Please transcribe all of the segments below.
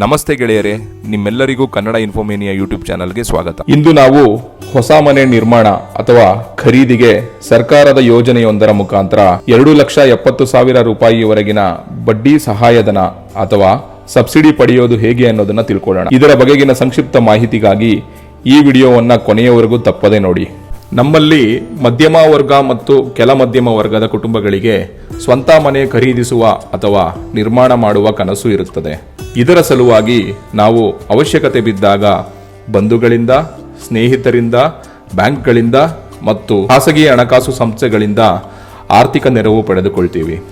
ನಮಸ್ತೆ ಗೆಳೆಯರೇ, ನಿಮ್ಮೆಲ್ಲರಿಗೂ ಕನ್ನಡ ಇನ್ಫೋಮೇನಿಯಾ ಯೂಟ್ಯೂಬ್ ಚಾನಲ್ಗೆ ಸ್ವಾಗತ. ಇಂದು ನಾವು ಹೊಸ ಮನೆ ನಿರ್ಮಾಣ ಅಥವಾ ಖರೀದಿಗೆ ಸರ್ಕಾರದ ಯೋಜನೆಯೊಂದರ ಮುಖಾಂತರ ಎರಡು ಲಕ್ಷ ಎಪ್ಪತ್ತು ಸಾವಿರ ರೂಪಾಯಿವರೆಗಿನ ಬಡ್ಡಿ ಸಹಾಯಧನ ಅಥವಾ ಸಬ್ಸಿಡಿ ಪಡೆಯೋದು ಹೇಗೆ ಅನ್ನೋದನ್ನ ತಿಳ್ಕೊಳ್ಳೋಣ. ಇದರ ಬಗೆಗಿನ ಸಂಕ್ಷಿಪ್ತ ಮಾಹಿತಿಗಾಗಿ ಈ ವಿಡಿಯೋವನ್ನ ಕೊನೆಯವರೆಗೂ ತಪ್ಪದೆ ನೋಡಿ. ನಮ್ಮಲ್ಲಿ ಮಧ್ಯಮ ವರ್ಗ ಮತ್ತು ಕೆಲ ಮಧ್ಯಮ ವರ್ಗದ ಕುಟುಂಬಗಳಿಗೆ ಸ್ವಂತ ಮನೆ ಖರೀದಿಸುವ ಅಥವಾ ನಿರ್ಮಾಣ ಮಾಡುವ ಕನಸು ಇರುತ್ತದೆ. ಇದರ ಸಲುವಾಗಿ ನಾವು ಅವಶ್ಯಕತೆ ಬಿದ್ದಾಗ ಬಂಧುಗಳಿಂದ, ಸ್ನೇಹಿತರಿಂದ, ಬ್ಯಾಂಕ್ಗಳಿಂದ ಮತ್ತು ಖಾಸಗಿ ಹಣಕಾಸು ಸಂಸ್ಥೆಗಳಿಂದ ಆರ್ಥಿಕ ನೆರವು ಪಡೆದುಕೊಳ್ತೀವಿ.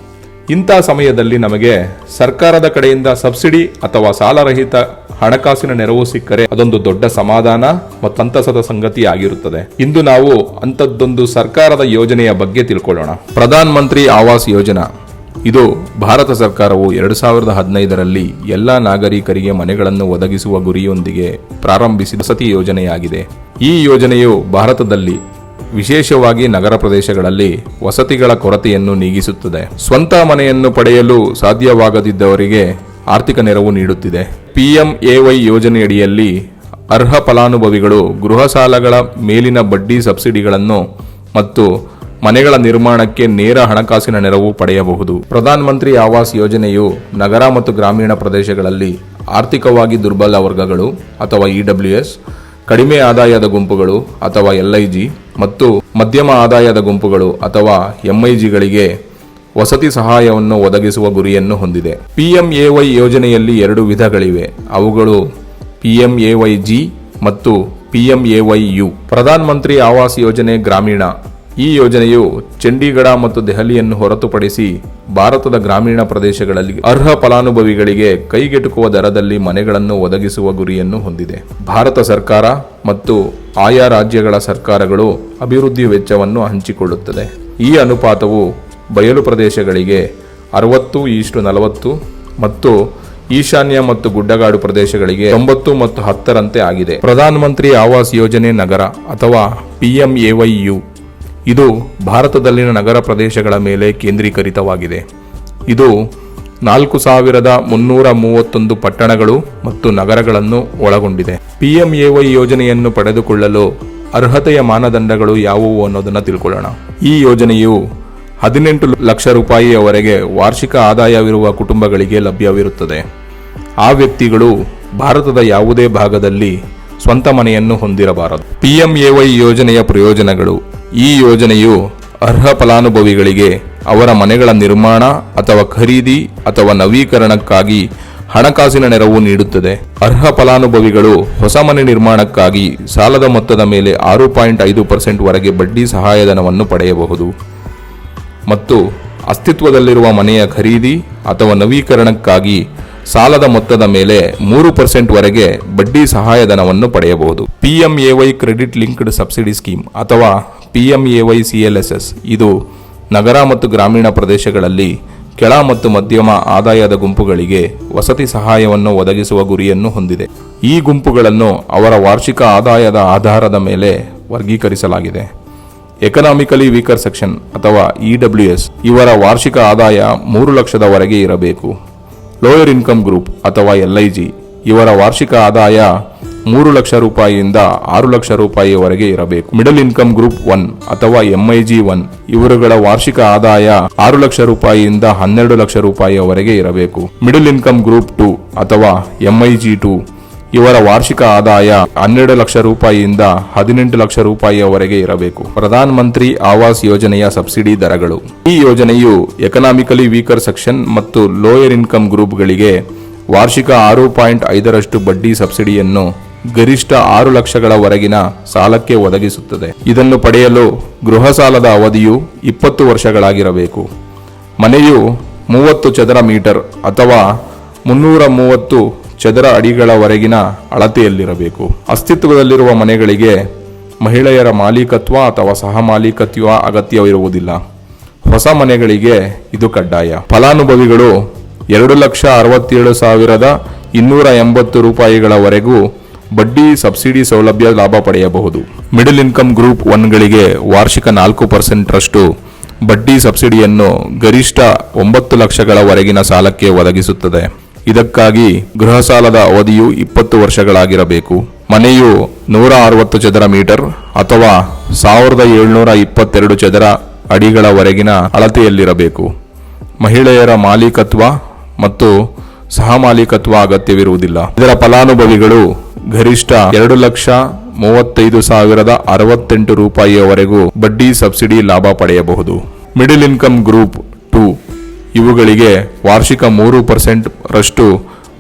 ಇಂಥ ಸಮಯದಲ್ಲಿ ನಮಗೆ ಸರ್ಕಾರದ ಕಡೆಯಿಂದ ಸಬ್ಸಿಡಿ ಅಥವಾ ಸಾಲರಹಿತ ಹಣಕಾಸಿನ ನೆರವು ಸಿಕ್ಕರೆ ಅದೊಂದು ದೊಡ್ಡ ಸಮಾಧಾನ ಮತ್ತು ಸಂತಸದ ಸಂಗತಿ ಆಗಿರುತ್ತದೆ. ಇಂದು ನಾವು ಅಂಥದ್ದೊಂದು ಸರ್ಕಾರದ ಯೋಜನೆಯ ಬಗ್ಗೆ ತಿಳ್ಕೊಳ್ಳೋಣ. ಪ್ರಧಾನ ಮಂತ್ರಿ ಆವಾಸ್ ಯೋಜನಾ. ಇದು ಭಾರತ ಸರ್ಕಾರವು ಎರಡು ಸಾವಿರದ ಹದಿನೈದರಲ್ಲಿ ಎಲ್ಲ ನಾಗರಿಕರಿಗೆ ಮನೆಗಳನ್ನು ಒದಗಿಸುವ ಗುರಿಯೊಂದಿಗೆ ಪ್ರಾರಂಭಿಸಿದ ವಸತಿ ಯೋಜನೆಯಾಗಿದೆ. ಈ ಯೋಜನೆಯು ಭಾರತದಲ್ಲಿ ವಿಶೇಷವಾಗಿ ನಗರ ಪ್ರದೇಶಗಳಲ್ಲಿ ವಸತಿಗಳ ಕೊರತೆಯನ್ನು ನೀಗಿಸುತ್ತದೆ. ಸ್ವಂತ ಮನೆಯನ್ನು ಪಡೆಯಲು ಸಾಧ್ಯವಾಗದಿದ್ದವರಿಗೆ ಆರ್ಥಿಕ ನೆರವು ನೀಡುತ್ತಿದೆ. ಪಿಎಂಎವೈ ಯೋಜನೆಯಡಿಯಲ್ಲಿ ಅರ್ಹ ಫಲಾನುಭವಿಗಳು ಗೃಹ ಸಾಲಗಳ ಮೇಲಿನ ಬಡ್ಡಿ ಸಬ್ಸಿಡಿಗಳನ್ನು ಮತ್ತು ಮನೆಗಳ ನಿರ್ಮಾಣಕ್ಕೆ ನೇರ ಹಣಕಾಸಿನ ನೆರವು ಪಡೆಯಬಹುದು. ಪ್ರಧಾನ ಮಂತ್ರಿ ಆವಾಸ್ ಯೋಜನೆಯು ನಗರ ಮತ್ತು ಗ್ರಾಮೀಣ ಪ್ರದೇಶಗಳಲ್ಲಿ ಆರ್ಥಿಕವಾಗಿ ದುರ್ಬಲ ವರ್ಗಗಳು ಅಥವಾ ಇಡಬ್ಲ್ಯೂಎಸ್ ಕಡಿಮೆ ಆದಾಯದ ಗುಂಪುಗಳು ಅಥವಾ ಎಲ್ಐಜಿ ಮತ್ತು ಮಧ್ಯಮ ಆದಾಯದ ಗುಂಪುಗಳು ಅಥವಾ ಎಂಐಜಿಗಳಿಗೆ ವಸತಿ ಸಹಾಯವನ್ನು ಒದಗಿಸುವ ಗುರಿಯನ್ನು ಹೊಂದಿದೆ. ಪಿಎಂಎವೈ ಯೋಜನೆಯಲ್ಲಿ ಎರಡು ವಿಧಗಳಿವೆ. ಅವುಗಳು ಪಿಎಂಎವೈ ಜಿ ಮತ್ತು ಪಿಎಂಎವೈ ಯು ಪ್ರಧಾನ ಮಂತ್ರಿ ಆವಾಸ್ ಯೋಜನೆ ಗ್ರಾಮೀಣ. ಈ ಯೋಜನೆಯು ಚಂಡೀಗಢ ಮತ್ತು ದೆಹಲಿಯನ್ನು ಹೊರತುಪಡಿಸಿ ಭಾರತದ ಗ್ರಾಮೀಣ ಪ್ರದೇಶಗಳಲ್ಲಿ ಅರ್ಹ ಫಲಾನುಭವಿಗಳಿಗೆ ಕೈಗೆಟುಕುವ ದರದಲ್ಲಿ ಮನೆಗಳನ್ನು ಒದಗಿಸುವ ಗುರಿಯನ್ನು ಹೊಂದಿದೆ. ಭಾರತ ಸರ್ಕಾರ ಮತ್ತು ಆಯಾ ರಾಜ್ಯಗಳ ಸರ್ಕಾರಗಳು ಅಭಿವೃದ್ಧಿ ವೆಚ್ಚವನ್ನು ಹಂಚಿಕೊಳ್ಳುತ್ತದೆ. ಈ ಅನುಪಾತವು ಬಯಲು ಪ್ರದೇಶಗಳಿಗೆ ಅರವತ್ತು ಈಷ್ಟು ನಲವತ್ತು ಮತ್ತು ಈಶಾನ್ಯ ಮತ್ತು ಗುಡ್ಡಗಾಡು ಪ್ರದೇಶಗಳಿಗೆ ತೊಂಬತ್ತು ಮತ್ತು ಹತ್ತರಂತೆ ಆಗಿದೆ. ಪ್ರಧಾನ ಮಂತ್ರಿ ಆವಾಸ್ ಯೋಜನೆ ನಗರ ಅಥವಾ ಪಿಎಂಎವೈ ಯು ಇದು ಭಾರತದಲ್ಲಿನ ನಗರ ಪ್ರದೇಶಗಳ ಮೇಲೆ ಕೇಂದ್ರೀಕರಿತವಾಗಿದೆ. ಇದು ನಾಲ್ಕು ಸಾವಿರದ ಮುನ್ನೂರ ಮೂವತ್ತೊಂದು ಪಟ್ಟಣಗಳು ಮತ್ತು ನಗರಗಳನ್ನು ಒಳಗೊಂಡಿದೆ. ಪಿಎಂಎವೈ ಯೋಜನೆಯನ್ನು ಪಡೆದುಕೊಳ್ಳಲು ಅರ್ಹತೆಯ ಮಾನದಂಡಗಳು ಯಾವುವು ಅನ್ನೋದನ್ನು ತಿಳ್ಕೊಳ್ಳೋಣ. ಈ ಯೋಜನೆಯು ಹದಿನೆಂಟು ಲಕ್ಷ ರೂಪಾಯಿಯವರೆಗೆ ವಾರ್ಷಿಕ ಆದಾಯವಿರುವ ಕುಟುಂಬಗಳಿಗೆ ಲಭ್ಯವಿರುತ್ತದೆ. ಆ ವ್ಯಕ್ತಿಗಳು ಭಾರತದ ಯಾವುದೇ ಭಾಗದಲ್ಲಿ ಸ್ವಂತ ಮನೆಯನ್ನು ಹೊಂದಿರಬಾರದು. ಪಿಎಂಎವೈ ಯೋಜನೆಯ ಪ್ರಯೋಜನಗಳು ಈ ಯೋಜನೆಯು ಅರ್ಹ ಫಲಾನುಭವಿಗಳಿಗೆ ಅವರ ಮನೆಗಳ ನಿರ್ಮಾಣ ಅಥವಾ ಖರೀದಿ ಅಥವಾ ನವೀಕರಣಕ್ಕಾಗಿ ಹಣಕಾಸಿನ ನೆರವು ನೀಡುತ್ತದೆ. ಅರ್ಹ ಫಲಾನುಭವಿಗಳು ಹೊಸ ಮನೆ ನಿರ್ಮಾಣಕ್ಕಾಗಿ ಸಾಲದ ಮೊತ್ತದ ಮೇಲೆ ಆರು ಪಾಯಿಂಟ್ ಐದು ಪರ್ಸೆಂಟ್ ವರೆಗೆ ಬಡ್ಡಿ ಸಹಾಯಧನವನ್ನು ಪಡೆಯಬಹುದು. ಮತ್ತು ಅಸ್ತಿತ್ವದಲ್ಲಿರುವ ಮನೆಯ ಖರೀದಿ ಅಥವಾ ನವೀಕರಣಕ್ಕಾಗಿ ಸಾಲದ ಮೊತ್ತದ ಮೇಲೆ ಮೂರು ಪರ್ಸೆಂಟ್ ವರೆಗೆ ಬಡ್ಡಿ ಸಹಾಯಧನವನ್ನು ಪಡೆಯಬಹುದು. PMAY credit linked subsidy scheme ಅಥವಾ ಪಿಎಂಎವೈ ಎಸ್ ಇದು ನಗರ ಮತ್ತು ಗ್ರಾಮೀಣ ಪ್ರದೇಶಗಳಲ್ಲಿ ಕೆಳ ಮತ್ತು ಮಧ್ಯಮ ಆದಾಯದ ಗುಂಪುಗಳಿಗೆ ವಸತಿ ಸಹಾಯವನ್ನು ಒದಗಿಸುವ ಗುರಿಯನ್ನು ಹೊಂದಿದೆ. ಈ ಗುಂಪುಗಳನ್ನು ಅವರ ವಾರ್ಷಿಕ ಆದಾಯದ ಆಧಾರದ ಮೇಲೆ ವರ್ಗೀಕರಿಸಲಾಗಿದೆ. ಎಕನಾಮಿಕಲಿ ವೀಕರ್ ಸೆಕ್ಷನ್ ಅಥವಾ ಇಡಬ್ಲ್ಯೂಎಸ್ ಇವರ ವಾರ್ಷಿಕ ಆದಾಯ ಮೂರು ಲಕ್ಷದವರೆಗೆ ಇರಬೇಕು. ಲೋಯರ್ ಇನ್ಕಮ್ ಗ್ರೂಪ್ ಅಥವಾ ಎಲ್ಐಜಿ ಇವರ ವಾರ್ಷಿಕ ಆದಾಯ ಮೂರು ಲಕ್ಷ ರೂಪಾಯಿಯಿಂದ ಆರು ಲಕ್ಷ ರೂಪಾಯಿವರೆಗೆ ಇರಬೇಕು. ಮಿಡಲ್ ಇನ್ಕಮ್ ಗ್ರೂಪ್ ಒನ್ ಅಥವಾ ಎಂಐಜಿ ಒನ್ ಇವರುಗಳ ವಾರ್ಷಿಕ ಆದಾಯ ಆರು ಲಕ್ಷ ರೂಪಾಯಿಯಿಂದ ಹನ್ನೆರಡು ಲಕ್ಷ ರೂಪಾಯಿಯವರೆಗೆ ಇರಬೇಕು. ಮಿಡಲ್ ಇನ್ಕಮ್ ಗ್ರೂಪ್ ಟು ಅಥವಾ ಎಂಐಜಿ ಟು ಇವರ ವಾರ್ಷಿಕ ಆದಾಯ ಹನ್ನೆರಡು ಲಕ್ಷ ರೂಪಾಯಿಯಿಂದ ಹದಿನೆಂಟು ಲಕ್ಷ ರೂಪಾಯಿಯವರೆಗೆ ಇರಬೇಕು. ಪ್ರಧಾನ ಮಂತ್ರಿ ಆವಾಸ್ ಯೋಜನೆಯ ಸಬ್ಸಿಡಿ ದರಗಳು. ಈ ಯೋಜನೆಯು ಎಕನಾಮಿಕಲಿ ವೀಕರ್ ಸೆಕ್ಷನ್ ಮತ್ತು ಲೋಯರ್ ಇನ್ಕಮ್ ಗ್ರೂಪ್ಗಳಿಗೆ ವಾರ್ಷಿಕ ಆರು ಪಾಯಿಂಟ್ ಐದರಷ್ಟು ಬಡ್ಡಿ ಸಬ್ಸಿಡಿಯನ್ನು ಗರಿಷ್ಠ ಆರು ಲಕ್ಷಗಳವರೆಗಿನ ಸಾಲಕ್ಕೆ ಒದಗಿಸುತ್ತದೆ. ಇದನ್ನು ಪಡೆಯಲು ಗೃಹ ಸಾಲದ ಅವಧಿಯು ಇಪ್ಪತ್ತು ವರ್ಷಗಳಾಗಿರಬೇಕು. ಮನೆಯು ಮೂವತ್ತು ಚದರ ಮೀಟರ್ ಅಥವಾ ಮುನ್ನೂರ ಮೂವತ್ತು ಚದರ ಅಡಿಗಳವರೆಗಿನ ಅಳತೆಯಲ್ಲಿರಬೇಕು. ಅಸ್ತಿತ್ವದಲ್ಲಿರುವ ಮನೆಗಳಿಗೆ ಮಹಿಳೆಯರ ಮಾಲೀಕತ್ವ ಅಥವಾ ಸಹ ಮಾಲೀಕತ್ವ ಅಗತ್ಯವಿರುವುದಿಲ್ಲ. ಹೊಸ ಮನೆಗಳಿಗೆ ಇದು ಕಡ್ಡಾಯ. ಫಲಾನುಭವಿಗಳು ಎರಡು ಲಕ್ಷ ಅರವತ್ತೇಳು ಸಾವಿರದ ಇನ್ನೂರ ಎಂಬತ್ತು ರೂಪಾಯಿಗಳವರೆಗೂ ಬಡ್ಡಿ ಸಬ್ಸಿಡಿ ಸೌಲಭ್ಯ ಲಾಭ ಪಡೆಯಬಹುದು. ಮಿಡಲ್ ಇನ್ಕಮ್ ಗ್ರೂಪ್ ಒನ್ಗಳಿಗೆ ವಾರ್ಷಿಕ ನಾಲ್ಕು ಪರ್ಸೆಂಟ್ರಷ್ಟು ಬಡ್ಡಿ ಸಬ್ಸಿಡಿಯನ್ನು ಗರಿಷ್ಠ ಒಂಬತ್ತು ಲಕ್ಷಗಳವರೆಗಿನ ಸಾಲಕ್ಕೆ ಒದಗಿಸುತ್ತದೆ. ಇದಕ್ಕಾಗಿ ಗೃಹ ಸಾಲದ ಅವಧಿಯು ಇಪ್ಪತ್ತು ವರ್ಷಗಳಾಗಿರಬೇಕು. ಮನೆಯು ನೂರ ಅರವತ್ತು ಚದರ ಮೀಟರ್ ಅಥವಾ ಸಾವಿರದ ಏಳ್ನೂರ ಇಪ್ಪತ್ತೆರಡು ಚದರ ಅಡಿಗಳವರೆಗಿನ ಅಳತೆಯಲ್ಲಿರಬೇಕು. ಮಹಿಳೆಯರ ಮಾಲೀಕತ್ವ ಮತ್ತು ಸಹ ಮಾಲೀಕತ್ವ ಅಗತ್ಯವಿರುವುದಿಲ್ಲ. ಇದರ ಫಲಾನುಭವಿಗಳು ಗರಿಷ್ಠ ಎರಡು ಲಕ್ಷ ಮೂವತ್ತೈದು ಸಾವಿರದ ಅರವತ್ತೆಂಟು ರೂಪಾಯಿಯವರೆಗೂ ಬಡ್ಡಿ ಸಬ್ಸಿಡಿ ಲಾಭ ಪಡೆಯಬಹುದು. ಮಿಡಿಲ್ ಇನ್ಕಮ್ ಗ್ರೂಪ್ ಟು ಇವುಗಳಿಗೆ ವಾರ್ಷಿಕ ಮೂರು ಪರ್ಸೆಂಟ್ ರಷ್ಟು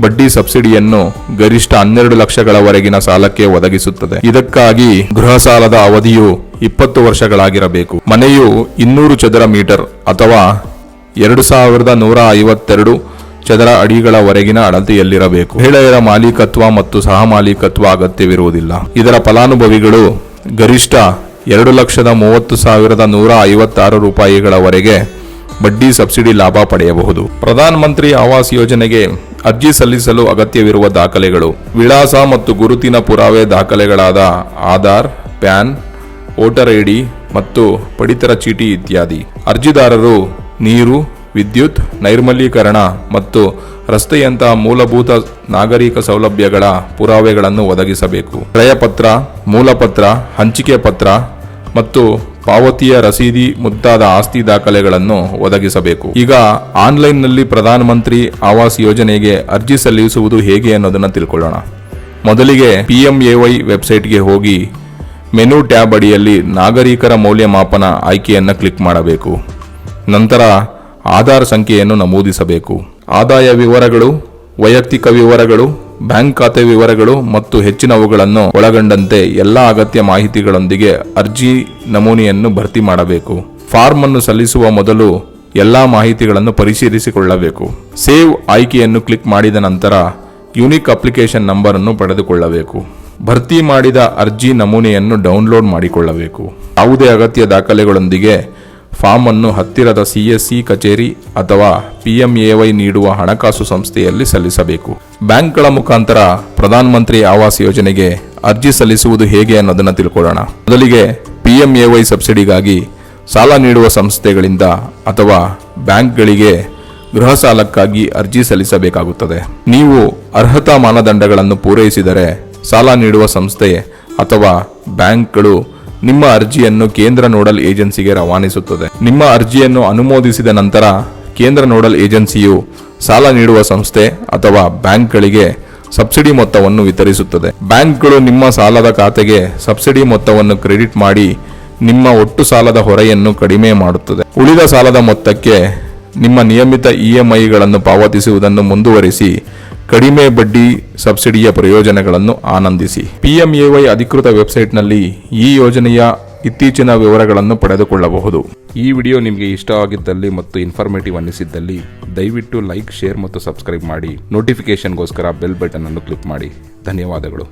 ಬಡ್ಡಿ ಸಬ್ಸಿಡಿಯನ್ನು ಗರಿಷ್ಠ ಹನ್ನೆರಡು ಲಕ್ಷಗಳವರೆಗಿನ ಸಾಲಕ್ಕೆ ಒದಗಿಸುತ್ತದೆ. ಇದಕ್ಕಾಗಿ ಗೃಹ ಸಾಲದ ಅವಧಿಯು ಇಪ್ಪತ್ತು ವರ್ಷಗಳಾಗಿರಬೇಕು. ಮನೆಯು ಇನ್ನೂರು ಚದರ ಮೀಟರ್ ಅಥವಾ ಎರಡು ಸಾವಿರದ ನೂರ ಐವತ್ತೆರಡು ಚದರ ಅಡಿಗಳವರೆಗಿನ ಅಳತೆಯಲ್ಲಿರಬೇಕು. ಮಹಿಳೆಯರ ಮಾಲೀಕತ್ವ ಮತ್ತು ಸಹ ಮಾಲೀಕತ್ವ ಅಗತ್ಯವಿರುವುದಿಲ್ಲ. ಇದರ ಫಲಾನುಭವಿಗಳು ಗರಿಷ್ಠ ಎರಡು ಲಕ್ಷದ ಮೂವತ್ತು ಸಾವಿರದ ನೂರ ಐವತ್ತಾರು ರೂಪಾಯಿಗಳವರೆಗೆ ಬಡ್ಡಿ ಸಬ್ಸಿಡಿ ಲಾಭ ಪಡೆಯಬಹುದು. ಪ್ರಧಾನ ಮಂತ್ರಿ ಆವಾಸ್ ಯೋಜನೆಗೆ ಅರ್ಜಿ ಸಲ್ಲಿಸಲು ಅಗತ್ಯವಿರುವ ದಾಖಲೆಗಳು. ವಿಳಾಸ ಮತ್ತು ಗುರುತಿನ ಪುರಾವೆ ದಾಖಲೆಗಳಾದ ಆಧಾರ್, ಪ್ಯಾನ್, ವೋಟರ್ ಐಡಿ ಮತ್ತು ಪಡಿತರ ಚೀಟಿ ಇತ್ಯಾದಿ. ಅರ್ಜಿದಾರರು ನೀರು ವಿದ್ಯುತ್, ನೈರ್ಮಲೀಕರಣ ಮತ್ತು ರಸ್ತೆಯಂತಹ ಮೂಲಭೂತ ನಾಗರಿಕ ಸೌಲಭ್ಯಗಳ ಪುರಾವೆಗಳನ್ನು ಒದಗಿಸಬೇಕು. ಕ್ರಯಪತ್ರ ಮೂಲಪತ್ರ, ಹಂಚಿಕೆ ಪತ್ರ ಮತ್ತು ಪಾವತಿಯ ರಸೀದಿ ಮುಂತಾದ ಆಸ್ತಿ ದಾಖಲೆಗಳನ್ನು ಒದಗಿಸಬೇಕು. ಈಗ ಆನ್ಲೈನ್ನಲ್ಲಿ ಪ್ರಧಾನಮಂತ್ರಿ ಆವಾಸ್ ಯೋಜನೆಗೆ ಅರ್ಜಿ ಸಲ್ಲಿಸುವುದು ಹೇಗೆ ಅನ್ನೋದನ್ನು ತಿಳ್ಕೊಳ್ಳೋಣ. ಮೊದಲಿಗೆ ಪಿ ಎಂ ಎ ವೈ ವೆಬ್ಸೈಟ್ಗೆ ಹೋಗಿ ಮೆನು ಟ್ಯಾಬ್ ಅಡಿಯಲ್ಲಿ ನಾಗರಿಕರ ಮೌಲ್ಯಮಾಪನ ಆಯ್ಕೆಯನ್ನು ಕ್ಲಿಕ್ ಮಾಡಬೇಕು. ನಂತರ ಆಧಾರ್ ಸಂಖ್ಯೆಯನ್ನು ನಮೂದಿಸಬೇಕು. ಆದಾಯ ವಿವರಗಳು, ವೈಯಕ್ತಿಕ ವಿವರಗಳು, ಬ್ಯಾಂಕ್ ಖಾತೆ ವಿವರಗಳು ಮತ್ತು ಹೆಚ್ಚಿನವುಗಳನ್ನು ಒಳಗೊಂಡಂತೆ ಎಲ್ಲ ಅಗತ್ಯ ಮಾಹಿತಿಗಳೊಂದಿಗೆ ಅರ್ಜಿ ನಮೂನೆಯನ್ನು ಭರ್ತಿ ಮಾಡಬೇಕು. ಫಾರ್ಮ್ ಅನ್ನು ಸಲ್ಲಿಸುವ ಮೊದಲು ಎಲ್ಲ ಮಾಹಿತಿಗಳನ್ನು ಪರಿಶೀಲಿಸಿಕೊಳ್ಳಬೇಕು. ಸೇವ್ ಆಯ್ಕೆಯನ್ನು ಕ್ಲಿಕ್ ಮಾಡಿದ ನಂತರ ಯುನಿಕ್ ಅಪ್ಲಿಕೇಶನ್ ನಂಬರ್ ಅನ್ನು ಪಡೆದುಕೊಳ್ಳಬೇಕು. ಭರ್ತಿ ಮಾಡಿದ ಅರ್ಜಿ ನಮೂನೆಯನ್ನು ಡೌನ್ಲೋಡ್ ಮಾಡಿಕೊಳ್ಳಬೇಕು. ಯಾವುದೇ ಅಗತ್ಯ ದಾಖಲೆಗಳೊಂದಿಗೆ ಫಾರ್ಮ್ ಅನ್ನು ಹತ್ತಿರದ ಸಿಎಸ್ಸಿ ಕಚೇರಿ ಅಥವಾ ಪಿಎಂಎವೈ ನೀಡುವ ಹಣಕಾಸು ಸಂಸ್ಥೆಯಲ್ಲಿ ಸಲ್ಲಿಸಬೇಕು. ಬ್ಯಾಂಕ್ಗಳ ಮುಖಾಂತರ ಪ್ರಧಾನ ಮಂತ್ರಿ ಆವಾಸ್ ಯೋಜನೆಗೆ ಅರ್ಜಿ ಸಲ್ಲಿಸುವುದು ಹೇಗೆ ಅನ್ನೋದನ್ನು ತಿಳ್ಕೊಳ್ಳೋಣ. ಮೊದಲಿಗೆ ಪಿಎಂಎವೈ ಸಬ್ಸಿಡಿಗಾಗಿ ಸಾಲ ನೀಡುವ ಸಂಸ್ಥೆಗಳಿಂದ ಅಥವಾ ಬ್ಯಾಂಕ್ಗಳಿಗೆ ಗೃಹ ಸಾಲಕ್ಕಾಗಿ ಅರ್ಜಿ ಸಲ್ಲಿಸಬೇಕಾಗುತ್ತದೆ. ನೀವು ಅರ್ಹತಾ ಮಾನದಂಡಗಳನ್ನು ಪೂರೈಸಿದರೆ ಸಾಲ ನೀಡುವ ಸಂಸ್ಥೆ ಅಥವಾ ಬ್ಯಾಂಕ್ಗಳು ನಿಮ್ಮ ಅರ್ಜಿಯನ್ನು ಕೇಂದ್ರ ನೋಡಲ್ ಏಜೆನ್ಸಿಗೆ ರವಾನಿಸುತ್ತದೆ. ನಿಮ್ಮ ಅರ್ಜಿಯನ್ನು ಅನುಮೋದಿಸಿದ ನಂತರ ಕೇಂದ್ರ ನೋಡಲ್ ಏಜೆನ್ಸಿಯು ಸಾಲ ನೀಡುವ ಸಂಸ್ಥೆ ಅಥವಾ ಬ್ಯಾಂಕ್ಗಳಿಗೆ ಸಬ್ಸಿಡಿ ಮೊತ್ತವನ್ನು ವಿತರಿಸುತ್ತದೆ. ಬ್ಯಾಂಕ್ಗಳು ನಿಮ್ಮ ಸಾಲದ ಖಾತೆಗೆ ಸಬ್ಸಿಡಿ ಮೊತ್ತವನ್ನು ಕ್ರೆಡಿಟ್ ಮಾಡಿ ನಿಮ್ಮ ಒಟ್ಟು ಸಾಲದ ಹೊರೆಯನ್ನು ಕಡಿಮೆ ಮಾಡುತ್ತದೆ. ಉಳಿದ ಸಾಲದ ಮೊತ್ತಕ್ಕೆ ನಿಮ್ಮ ನಿಯಮಿತ ಇಎಂಐಗಳನ್ನು ಪಾವತಿಸುವುದನ್ನು ಮುಂದುವರಿಸಿ ಕಡಿಮೆ ಬಡ್ಡಿ ಸಬ್ಸಿಡಿಯ ಪ್ರಯೋಜನಗಳನ್ನು ಆನಂದಿಸಿ. ಪಿಎಂಎವೈ ಅಧಿಕೃತ ವೆಬ್ಸೈಟ್ನಲ್ಲಿ ಈ ಯೋಜನೆಯ ಇತ್ತೀಚಿನ ವಿವರಗಳನ್ನು ಪಡೆದುಕೊಳ್ಳಬಹುದು. ಈ ವಿಡಿಯೋ ನಿಮಗೆ ಇಷ್ಟವಾಗಿದ್ದಲ್ಲಿ ಮತ್ತು ಇನ್ಫಾರ್ಮೇಟಿವ್ ಅನ್ನಿಸಿದ್ದಲ್ಲಿ ದಯವಿಟ್ಟು ಲೈಕ್, ಶೇರ್ ಮತ್ತು ಸಬ್ಸ್ಕ್ರೈಬ್ ಮಾಡಿ. ನೋಟಿಫಿಕೇಶನ್ಗೋಸ್ಕರ ಬೆಲ್ ಬಟನ್ ಅನ್ನು ಕ್ಲಿಕ್ ಮಾಡಿ. ಧನ್ಯವಾದಗಳು.